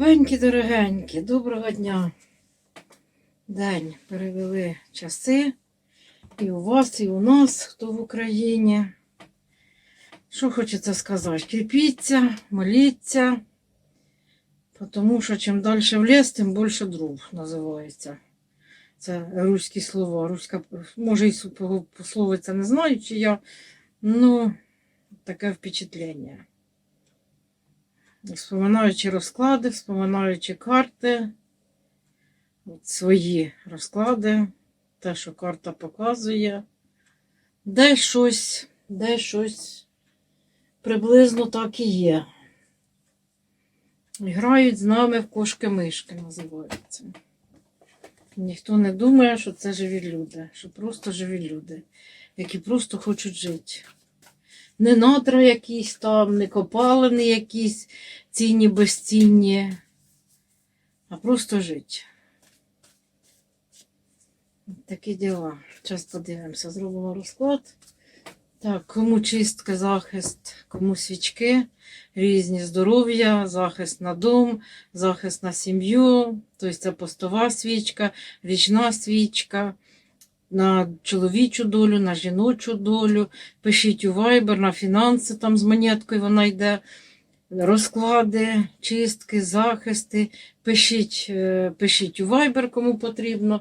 Любенькі, дорогенькі, доброго дня. День перевели часи. І у вас, і у нас, хто в Україні. Що хочеться сказати? Кріпіться, моліться, тому що чим далі в ліс, тим більше дров називається. Це руські слова. Руська, може, і су- пословиця не знаю, чи я, ну, таке впечатлення. Вспоминаючи розклади, вспоминаючи карти, от свої розклади, те, що карта показує, де щось, де щось приблизно так і є. Грають з нами в кошки-мишки, називається. Ніхто не думає, що це живі люди, що просто живі люди, які просто хочуть жити. Не надра якісь там, не копалини якісь цінні, безцінні, а просто жити. Такі діла. Зараз подивимося, зробимо розклад. Так, кому чистка, захист, кому свічки, різні здоров'я, захист на дом, захист на сім'ю, тобто це постова свічка, річна свічка, на чоловічу долю, на жіночу долю. Пишіть у Viber, на фінанси там з монеткою вона йде. Розклади, чистки, захисти. Пишіть, е, пишіть у Viber, кому потрібно.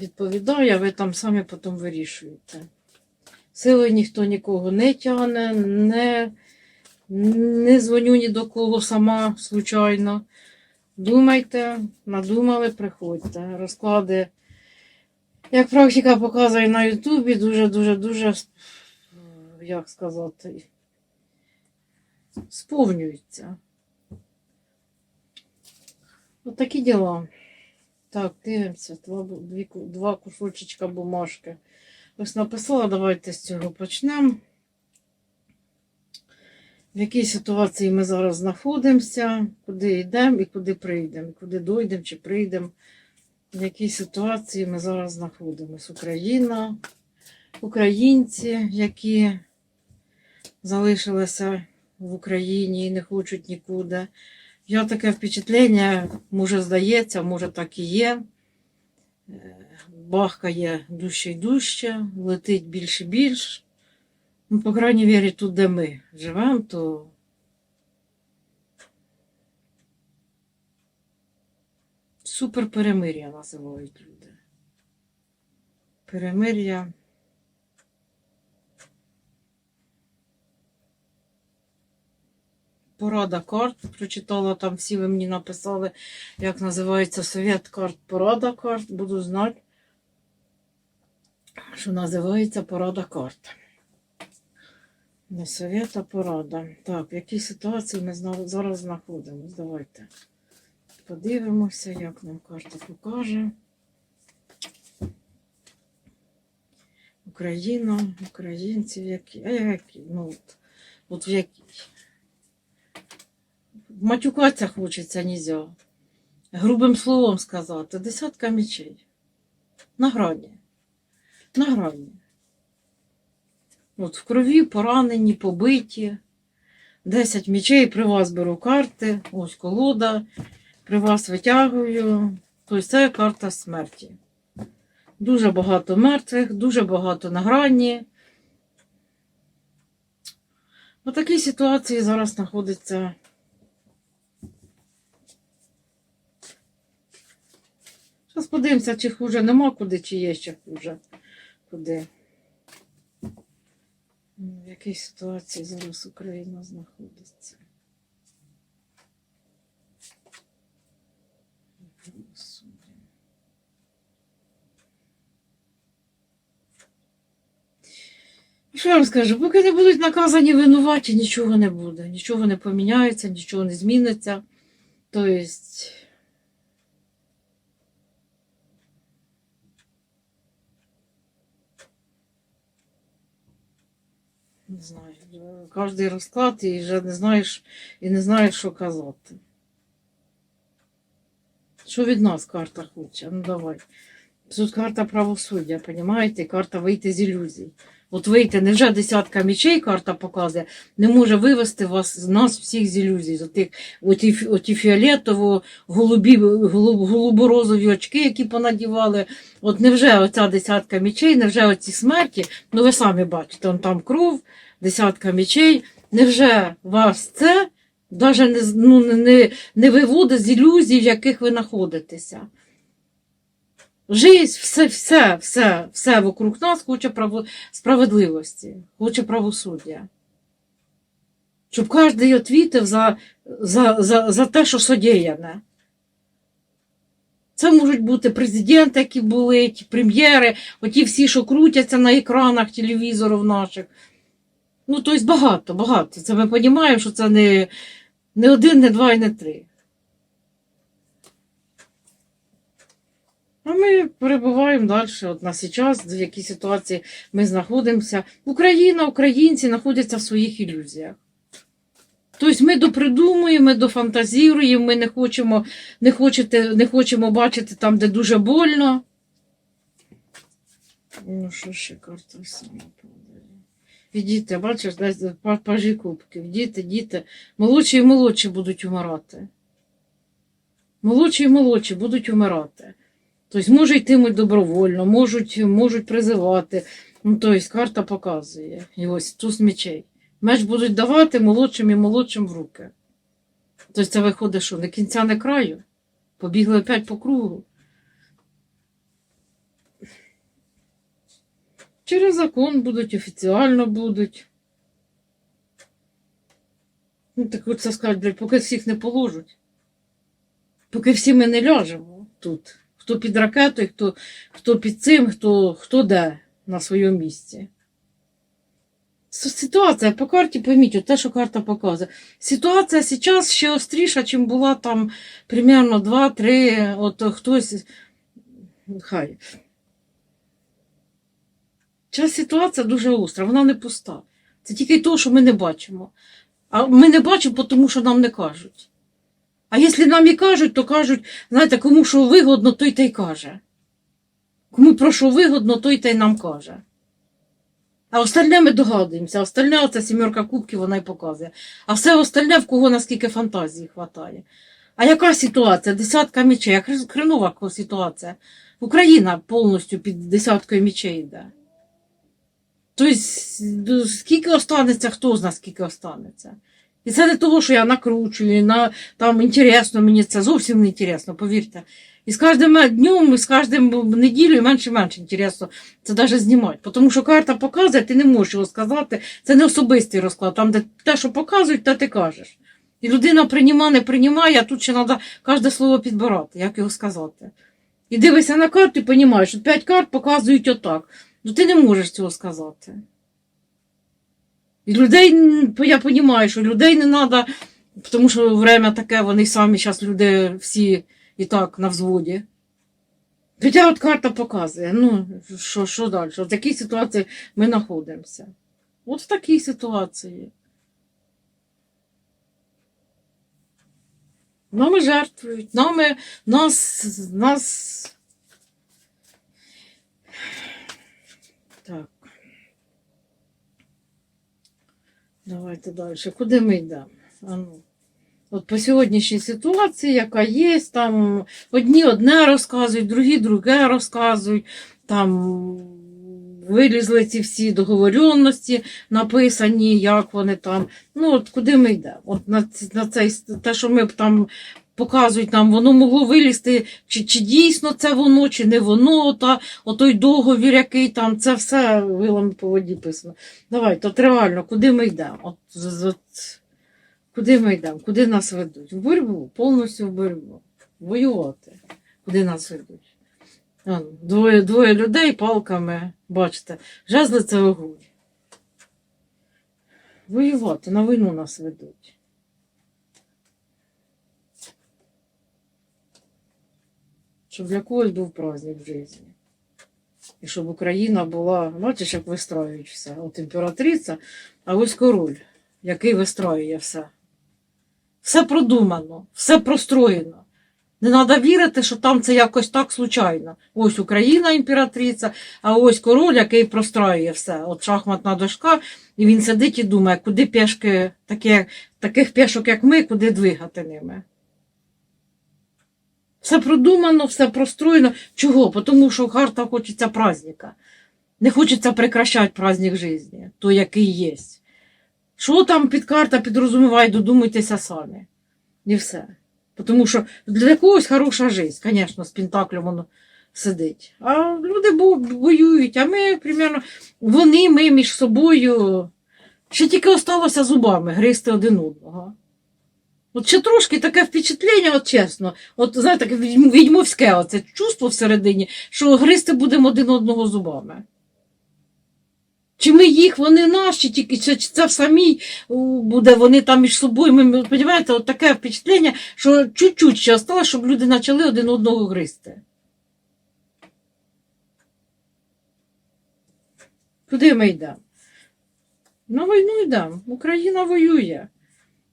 Відповідаю, а ви там самі потім вирішуєте. Силою ніхто нікого не тягне, не, не дзвоню ні до кого сама случайно. Думайте, надумали, приходьте. Розклади, як практика показує на Ютубі, дуже-дуже-дуже, як сказати, сповнюються. От такі діла. Так, дивимося, два, дві, два кусочечка бумажки. Ось написала, давайте з цього почнемо. В якій ситуації ми зараз знаходимося, куди йдемо і куди прийдемо, куди дойдемо чи прийдемо. В якій ситуації ми зараз знаходимося. Україна, українці, які залишилися в Україні і не хочуть нікуди. Я таке впечатлення, може здається, може так і є. Е, Бахкає дужче й дужче, летить більше і більше. Ну, по крайній мірі, тут, де ми живемо, то супер перемир'я називають люди. Перемир'я. Порада карт. Прочитала там, всі ви мені написали, як називається совет карт, порада карт. Буду знати, що називається порада карт. Не совет, а порада. Так, в якій ситуації ми зараз знаходимося? Давайте подивимося, як нам карта покаже. Україна, українці, які. А які? Ну, от, от в якій. Матюкатися хочеться нельзя. Грубим словом сказати. Десятка мечей. На грані. На грані. От в крові поранені, побиті. Десять мечей, при вас беру карти. Ось колода. При вас витягую. Тобто це карта смерті. Дуже багато мертвих, дуже багато на грані. У такій ситуації зараз знаходиться Зараз подивимося, чи хуже нема куди, чи є ще хуже. Куди. В якій ситуації зараз Україна знаходиться? Що я вам скажу? Поки не будуть наказані винуваті, нічого не буде. Нічого не поміняється, нічого не зміниться. Тобто. Не знаю. Кожний розклад і вже не знаєш і не знаєш, що казати. Що від нас карта хоче? Ну давай. Тут карта правосуддя, понімаєте? Карта вийти з ілюзій. От вийти, невже десятка мічей карта показує, не може вивести вас з нас всіх з ілюзій, з отих, оті, оті фіолетово, голубі, голуб, голуборозові очки, які понадівали. От невже оця десятка мічей, невже оці смерті, ну ви самі бачите, он там кров, десятка мічей, невже вас це навіть не, ну, не, не виводить з ілюзій, в яких ви знаходитеся? Жизнь, все, все, все, все вокруг нас хоче право, справедливості, хоче правосуддя. Щоб кожен відповідав за, за, за, за те, що содіяне. Це можуть бути президенти, які були, прем'єри, оті всі, що крутяться на екранах телевізорів наших. Ну, тобто багато, багато. Це ми розуміємо, що це не, не один, не два і не три. А ми перебуваємо далі. От на зараз, в якій ситуації ми знаходимося. Україна, українці знаходяться в своїх ілюзіях. Тобто ми допридумуємо, дофантазіруємо, ми не хочемо, не, хочете, не хочемо бачити там, де дуже больно. Ну, що ще карта сама. Відійте, бачиш, десь пажі кубків. Діти, діти, молодші і молодші будуть умирати. Молодші і молодші будуть умирати. Тобто, може йтимуть добровольно, можуть, можуть призивати. Ну, тобто, карта показує. І ось туз мечей. Меч будуть давати молодшим і молодшим в руки. Тобто це виходить, що не кінця, не краю. Побігли опять по кругу. Через закон будуть, офіціально будуть. Ну, так от це блядь, поки всіх не положать. Поки всі ми не ляжемо тут. Хто під ракетою, хто, хто під цим, хто, хто де на своєму місці. Ситуація по карті, пойміть, от те, що карта показує. Ситуація зараз ще остріша, чим була там примерно 2-3, от хтось. Хай. Ця ситуація дуже остра, вона не пуста. Це тільки то, що ми не бачимо. А ми не бачимо, тому що нам не кажуть. А якщо нам і кажуть, то кажуть, знаєте, кому що вигодно, той та й каже. Кому про що вигодно, той та й нам каже. А остальне ми догадуємося, остальне оця сімерка кубків вона й показує. А все остальне, в кого наскільки фантазії хватає. А яка ситуація? Десятка мічей, як хренова ситуація. Україна повністю під десяткою мічей йде. Тобто, скільки останеться, хто знає, скільки останеться. І це не того, що я накручую, на, там інтересно, мені це зовсім не інтересно, повірте. І з кожним днем, і з кожним неділею менше і менше інтересно це навіть знімати. Тому що карта показує, ти не можеш його сказати. Це не особистий розклад. Там, де те, що показують, те ти кажеш. І людина приймає, не приймає, а тут ще треба кожне слово підбирати, як його сказати. І дивишся на карту і розумієш, що п'ять карт показують отак. Ну ти не можеш цього сказати. І людей, я розумію, що людей не треба, тому що время таке, вони самі зараз люди всі і так на взводі. Хоча от карта показує, ну, що, що далі? В якій ситуації ми знаходимося? От в такій ситуації. Нами жертвують, нами, нас, нас. Так. Давайте далі. Куди ми йдемо? А ну. От по сьогоднішній ситуації, яка є, там одні одне розказують, другі друге розказують, там вилізли ці всі договоренності написані, як вони там. Ну, от куди ми йдемо? От на, на цей, те, що ми там показують нам, воно могло вилізти, чи, чи дійсно це воно, чи не воно, та, отой договір, який там, це все вилами по воді писано. Давайте, от реально, куди ми йдемо? От, от, Куди ми йдемо? Куди нас ведуть? В боротьбу, повністю в боротьбу. Воювати. Куди нас ведуть? Двоє, двоє людей палками, бачите, жезли це огонь. Воювати, на війну нас ведуть. Щоб для когось був праздник в житті. І щоб Україна була, бачиш, як вистраюють все. От імператриця, а ось король, який вистраює все. Все продумано, все простроєно. Не треба вірити, що там це якось так случайно. Ось Україна імператриця, а ось король, який простроює все. От шахматна дошка, і він сидить і думає, куди пішки, таких пішок, як ми, куди двигати ними. Все продумано, все простроєно. Чого? Тому що карта хочеться праздника. Не хочеться прекращати праздник житті, той, який є. Що там під карта підрозуміває, додумайтеся самі. І все. Тому що для когось хороша життя, звісно, з Пентаклем воно сидить. А люди воюють, а ми, примерно, вони, ми між собою. Ще тільки осталося зубами гризти один одного. От ще трошки таке впечатлення, от чесно, от знаєте, таке відьмовське оце чувство всередині, що гризти будемо один одного зубами. Чи ми їх, вони наші, тільки чи це в самій буде, вони там між собою. Ми розумієте, от таке впечатлення, що чуть-чуть ще осталось, щоб люди почали один одного гризти. Куди ми йдемо? На війну йдемо. Україна воює.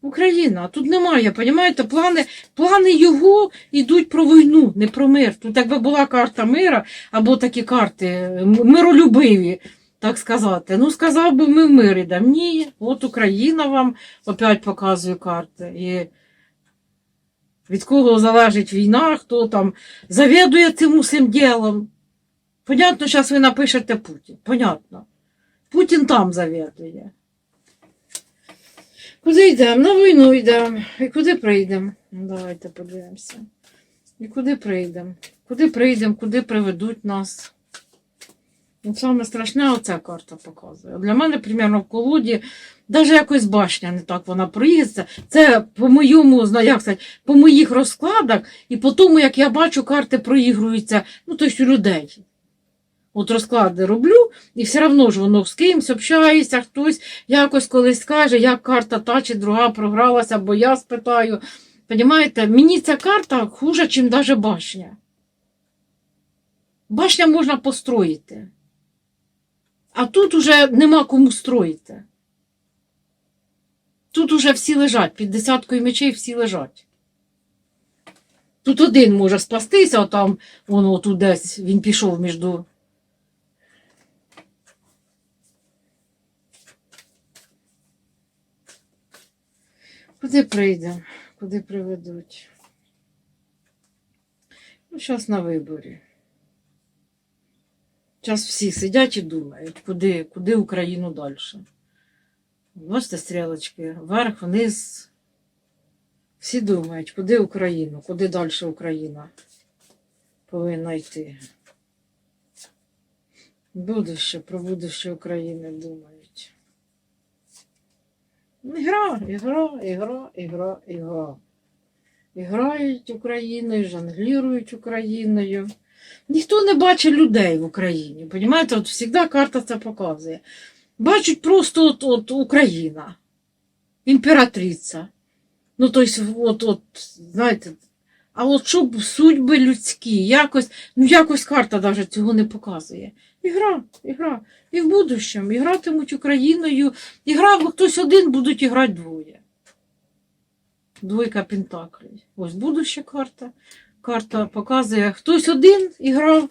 Україна. Тут немає, понімаєте, плани, плани його йдуть про війну, не про мир. Тут якби була карта мира, або такі карти миролюбиві, так сказати. Ну, сказав би, ми в мир йдемо. Ні, от Україна вам опять показує карти. І від кого залежить війна, хто там завідує цим усім ділом. Понятно, зараз ви напишете Путін. Понятно. Путін там завідує. Куди йдемо? На війну йдемо. І куди прийдемо? Ну, Давайте подивимося. І куди прийдемо? Куди прийдемо, куди приведуть нас? Ну, саме страшне оця карта показує. Для мене, примерно, в колоді, навіть якось башня не так вона проїздиться. Це по моєму, як сказати, по моїх розкладах, і по тому, як я бачу, карти проігруються, ну, тобто людей. От розклади роблю, і все одно ж воно з кимось общається, хтось якось колись скаже, як карта та чи друга програлася, бо я спитаю. Понімаєте, мені ця карта хуже, ніж навіть башня. Башня можна построїти. А тут уже нема кому строїти. Тут уже всі лежать, під десяткою мечей всі лежать. Тут один може спастися, а там воно тут десь він пішов між Куди прийдемо? Куди приведуть? Ну, зараз на виборі. Зараз всі сидять і думають, куди, куди Україну далі. Бачите, стрілочки, вверх, вниз. Всі думають, куди Україну, куди далі Україна повинна йти. Будуще, про будуще України думають. Ігра, ігра, ігра, ігра, ігра. Іграють Україною, жонглірують Україною. Ніхто не бачить людей в Україні. Понімаєте, от завжди карта це показує. Бачать просто от, от Україна, імператриця. Ну, тобто, от, от, знаєте, а от щоб судьби людські, якось, ну якось карта навіть цього не показує. Ігра, ігра. І в будущому і гратимуть Україною. І грав хтось один, будуть іграти двоє. Двойка пентаклей. Ось будуща карта. Карта показує, хтось один іграв.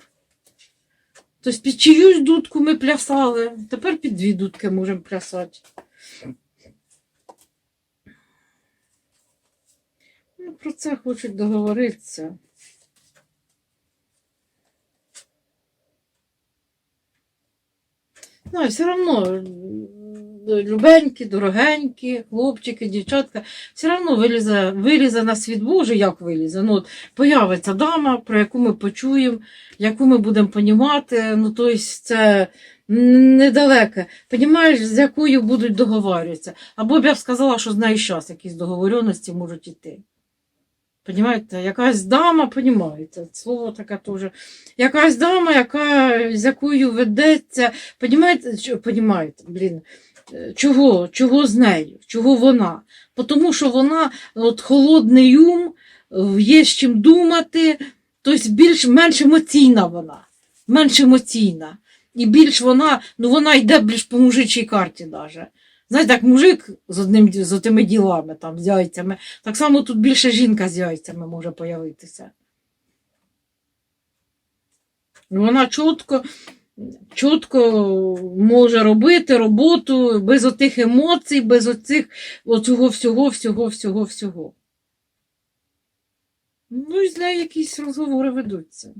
Тобто під чиюсь дудку ми плясали. Тепер під дві дудки можемо плясати. Ну, про це хочуть договоритися. Ну, і все одно любенькі, дорогенькі, хлопчики, дівчатка, все одно вилізе, вилізе на світ Божий, як вилізе. Ну, от, появиться дама, про яку ми почуємо, яку ми будемо понімати. Ну, тобто це недалеке. Понімаєш, з якою будуть договарюватися. Або б я б сказала, що з нею зараз якісь договоренності можуть іти. Понімаєте, якась дама, понімаєте, слово таке теж. Якась дама, яка, з якою ведеться, понімаєте, понімаєте, блін, е, чого, чого з нею, чого вона? Тому що вона от, холодний ум, є з чим думати, тобто більш менш емоційна вона, менш емоційна. І більш вона, ну вона йде більш по мужичій карті даже. Знаєте, як мужик з одним з отими ділами, там, з яйцями, так само тут більше жінка з яйцями може появитися. Ну, Вона чітко, чітко може робити роботу без отих емоцій, без оцих, оцього всього, всього, всього, всього. Ну, і з нею якісь розговори ведуться.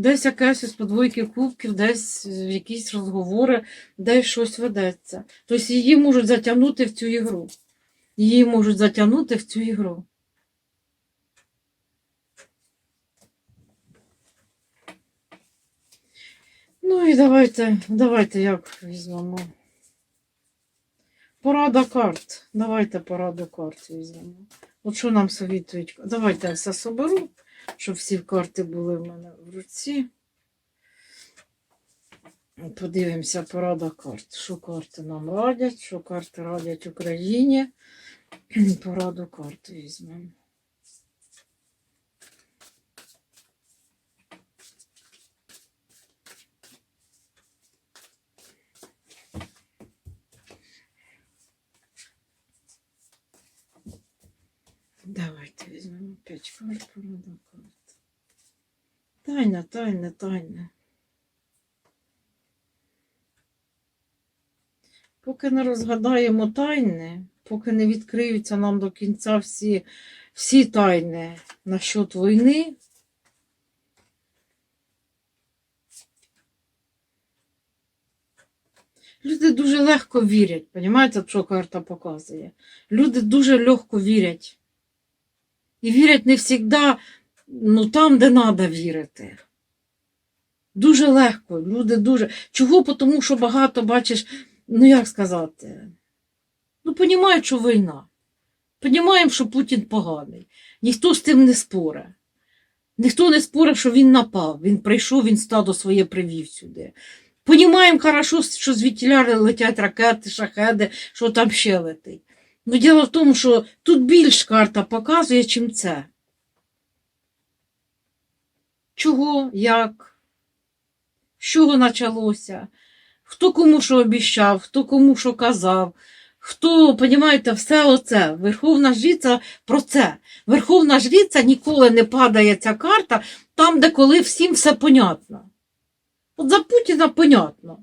Десь якась із подвойки кубків, десь якісь розговори, десь щось ведеться. Тобто її можуть затягнути в цю ігру. Її можуть затягнути в цю ігру. Ну і давайте, давайте як візьмемо. Порада карт. Давайте пораду карт візьмемо. От що нам совітують? Давайте я все соберу, щоб всі карти були в мене в руці. Подивимося порада карт. Що карти нам радять, що карти радять Україні. Пораду карт візьмемо. Давайте візьмемо 5 карт, порада карт. Тайна, тайна, тайна. Поки не розгадаємо тайни, поки не відкриються нам до кінця всі, всі тайни насчет війни, люди дуже легко вірять. Понімаєте, що карта показує? Люди дуже легко вірять. І вірять не завжди ну, там, де треба вірити. Дуже легко. Люди дуже. Чого? Тому що багато бачиш, ну як сказати, ну, понімають, що війна. Понімаємо, що Путін поганий. Ніхто з тим не спорить. Ніхто не спорить, що він напав. Він прийшов, він стадо своє привів сюди. Понімаємо хорошо, що звідтіля летять ракети, шахеди, що там ще летить. Ну, діло в тому, що тут більш карта показує, чим це. Чого, як, з чого почалося, хто кому що обіщав, хто кому що казав, хто, понімаєте, все оце. Верховна жриця про це. Верховна жриця ніколи не падає ця карта там, де коли всім все понятно. От за Путіна понятно.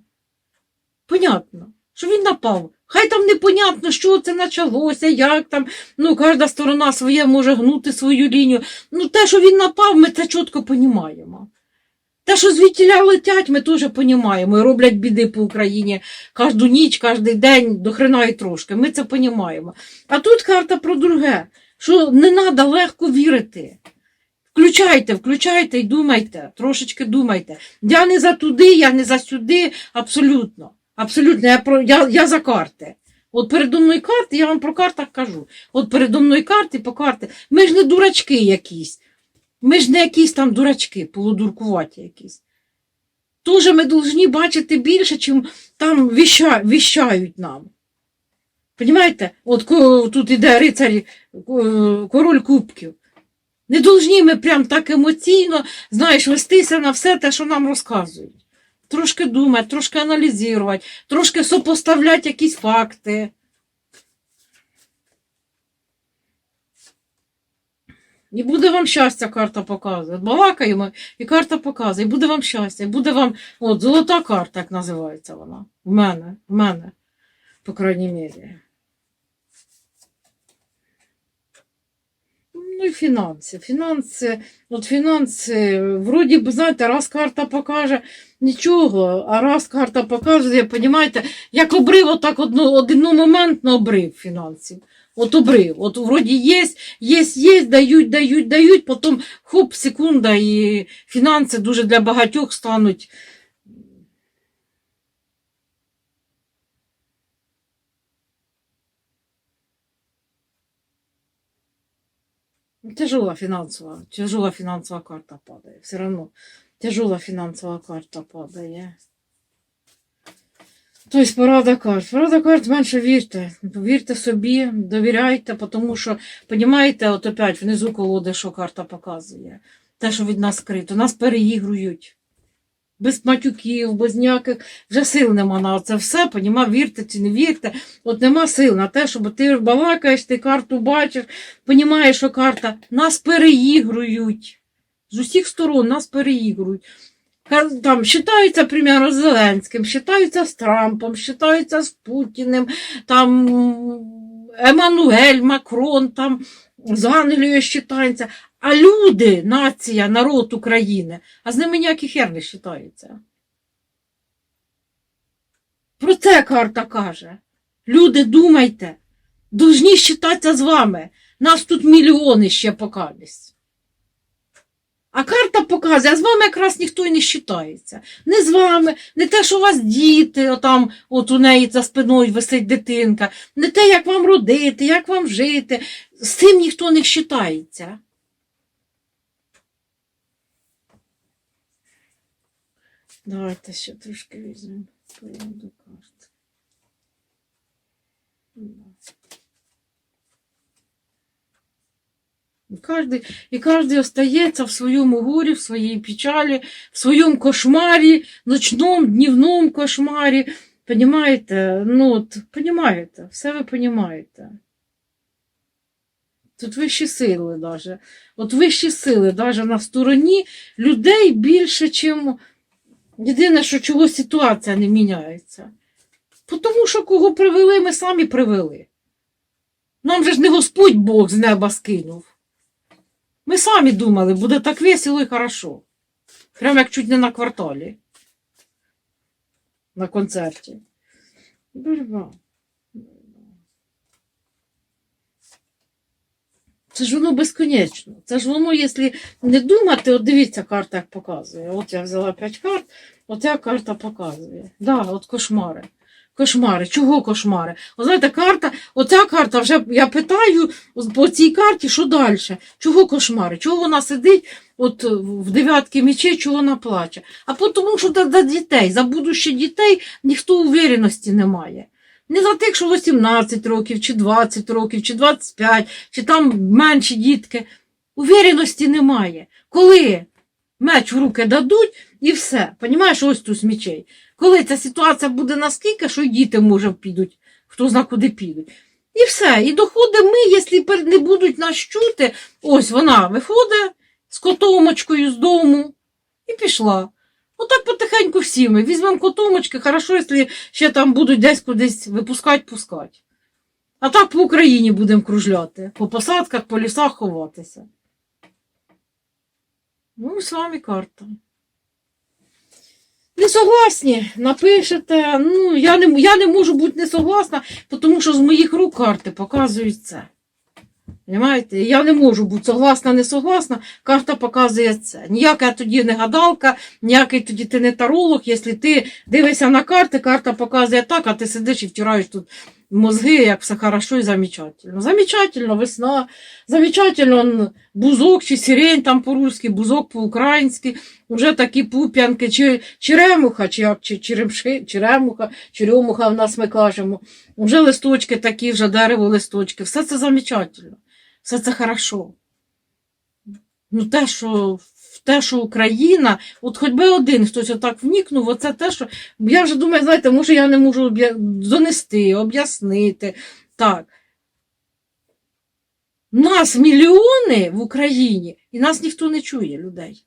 Понятно, що він напав. Хай там непонятно, що це почалося, як там, ну, кожна сторона своє може гнути свою лінію. Ну, те, що він напав, ми це чітко понімаємо. Те, що звідтіля летять, ми теж понімаємо. І роблять біди по Україні кожну ніч, кожен день, до хрена і трошки. Ми це понімаємо. А тут карта про друге, що не треба легко вірити. Включайте, включайте і думайте, трошечки думайте. Я не за туди, я не за сюди, абсолютно. Абсолютно, я, про, я, я за карти. От передо мною карти, я вам про картах кажу. От передо мною карти по карти. Ми ж не дурачки якісь. Ми ж не якісь там дурачки, полудуркуваті якісь. Тоже ми повинні бачити більше, чим там віща, віщають нам. Понімаєте? От тут іде рицар, е, король кубків. Не повинні ми прям так емоційно, знаєш, вестися на все те, що нам розказують. Трошки думати, трошки аналізувати, трошки сопоставляти якісь факти. І буде вам щастя, карта показує. Балакаємо, і карта показує, і буде вам щастя, і буде вам. От, золота карта, як називається вона. В мене, в мене, по крайній мірі. Ну і фінанси. Фінанси, от фінанси, вроді б, знаєте, раз карта покаже нічого, а раз карта показує, понімаєте, як обрив, отак одно, одномоментно обрив фінансів. От обрив. От вроді є, є, є, дають, дають, дають, потім хоп, секунда, і фінанси дуже для багатьох стануть. Тяжела финансовая, тяжела финансовая карта падает. Все равно тяжела финансовая карта падає. Тобто порада карт. Порада карт менше вірте. Вірте собі, довіряйте, тому що, розумієте, от опять внизу колоди, що карта показує. Те, що від нас скрито. Нас переігрують. Без матюків, без ніяких вже сил нема на це все, поніма, вірте чи не вірте. От нема сил на те, щоб ти балакаєш, ти карту бачиш, понімаєш, що карта нас переігрують. З усіх сторон нас переігрують. Там считаються, примерно, з Зеленським, считаються з Трампом, считаються з Путіним, там Еммануель, Макрон, там з Англією считаються. А люди, нація, народ України, а з ними ніякий хер не считається. Про це карта каже. Люди, думайте, должні считатися з вами. Нас тут мільйони ще покались. А карта показує, а з вами якраз ніхто і не считається. Не з вами, не те, що у вас діти, отам, от у неї за спиною висить дитинка, не те, як вам родити, як вам жити. З цим ніхто не считається. Давайте ще трошки візьмемо порядок карт. І кожний, і кожний остається в своєму горі, в своїй печалі, в своєму кошмарі, ночному, днівному кошмарі. Понімаєте? Ну, от, понімаєте, все ви понімаєте. Тут вищі сили даже. От вищі сили даже на стороні людей більше, чим єдине, що чого ситуація не міняється. Тому що кого привели, ми самі привели. Нам же ж не Господь Бог з неба скинув. Ми самі думали, буде так весело і хорошо. Прямо як чуть не на кварталі. На концерті. Борьба. Це ж воно безконечно. Це ж воно, якщо не думати, от дивіться, карта як показує. От я взяла 5 карт, от ця карта показує. Да, от кошмари. Кошмари. Чого кошмари? От знаєте, карта, оця карта вже я питаю по цій карті, що далі? Чого кошмари? Чого вона сидить от в дев'ятки мечей, чого вона плаче? А тому, що за дітей, за будущих дітей ніхто увереності не має. Не за тих, що 18 років, чи 20 років, чи 25, чи там менші дітки. Увіреності немає. Коли меч в руки дадуть і все. Понімаєш, ось тут мечей. Коли ця ситуація буде наскільки, що й діти, може, підуть, хто зна куди підуть. І все. І доходимо ми, якщо не будуть нас чути, ось вона виходить з котомочкою з дому і пішла. Отак потихеньку всі ми. Візьмемо котомочки, хорошо, якщо ще там будуть десь кудись випускати, пускати. А так по Україні будемо кружляти, по посадках, по лісах ховатися. Ну, і з вами карта. Не согласні, напишете. Ну, я не, я не можу бути не согласна, тому що з моїх рук карти показують це. Понимаєте? Я не можу бути согласна, не согласна, карта показує це. Ніяка тоді не гадалка, ніякий тоді ти не таролог. Якщо ти дивишся на карти, карта показує так, а ти сидиш і втираєш тут мозги, як все хорошо і замечательно. Замечательно, весна, замечательно бузок чи сирень там по-русски, бузок по-українськи, вже такі пуп'янки, чи черемуха, чи як, чи черемши, черемуха, черемуха в нас ми кажемо. Вже листочки такі, вже дерево листочки. Все це замечательно. Все це хорошо. Ну, те, що, те, що Україна, от хоч би один хтось отак вникнув, оце те, що. Я вже думаю, знаєте, може, я не можу донести, об'яснити. Так. Нас мільйони в Україні, і нас ніхто не чує людей.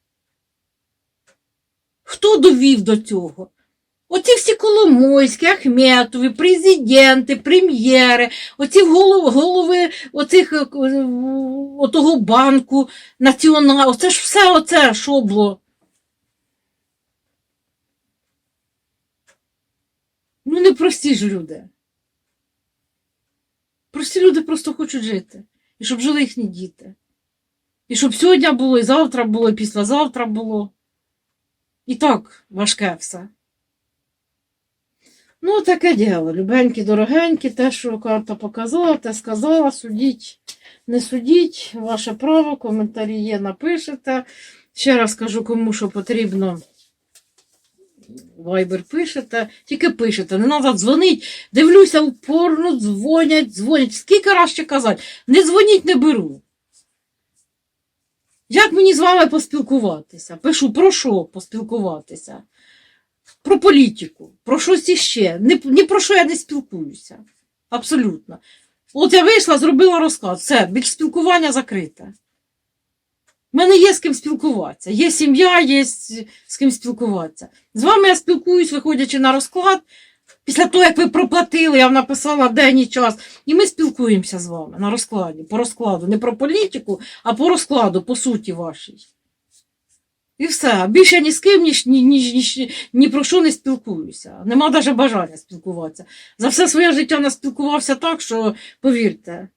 Хто довів до цього? Оці всі Коломойські, Ахметові, президенти, прем'єри, оці голов- голови оцих, е, е, отого банку націонал, оце ж все оце шобло. Ну, не прості ж люди. Прості люди просто хочуть жити. І щоб жили їхні діти. І щоб сьогодні було, і завтра було, і післязавтра було. І так важке все. Ну, таке діло. Любенькі, дорогенькі, те, що карта показала, те сказала, судіть, не судіть, ваше право, коментарі є, напишете. Ще раз кажу, кому що потрібно. Вайбер пишете, тільки пишете, не треба дзвонити. Дивлюся, упорно дзвонять, дзвонять. Скільки раз ще казати? Не дзвоніть, не беру. Як мені з вами поспілкуватися? Пишу, про що поспілкуватися? Про політику, про щось іще. Ні, ні про що я не спілкуюся. Абсолютно. От я вийшла, зробила розклад. Все, більш спілкування закрите. У мене є з ким спілкуватися. Є сім'я, є з ким спілкуватися. З вами я спілкуюсь, виходячи на розклад. Після того, як ви проплатили, я вам написала день і час. І ми спілкуємося з вами на розкладі, по розкладу. Не про політику, а по розкладу, по суті вашій. І все. Більше ні з ким, ні, ні, ні, ні, про що не спілкуюся. Нема навіть бажання спілкуватися. За все своє життя не спілкувався так, що, повірте,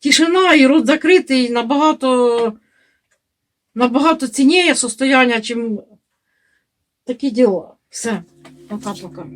тишина і рот закритий набагато, набагато цінніє состояння, чим такі діла. Все. Пока-пока.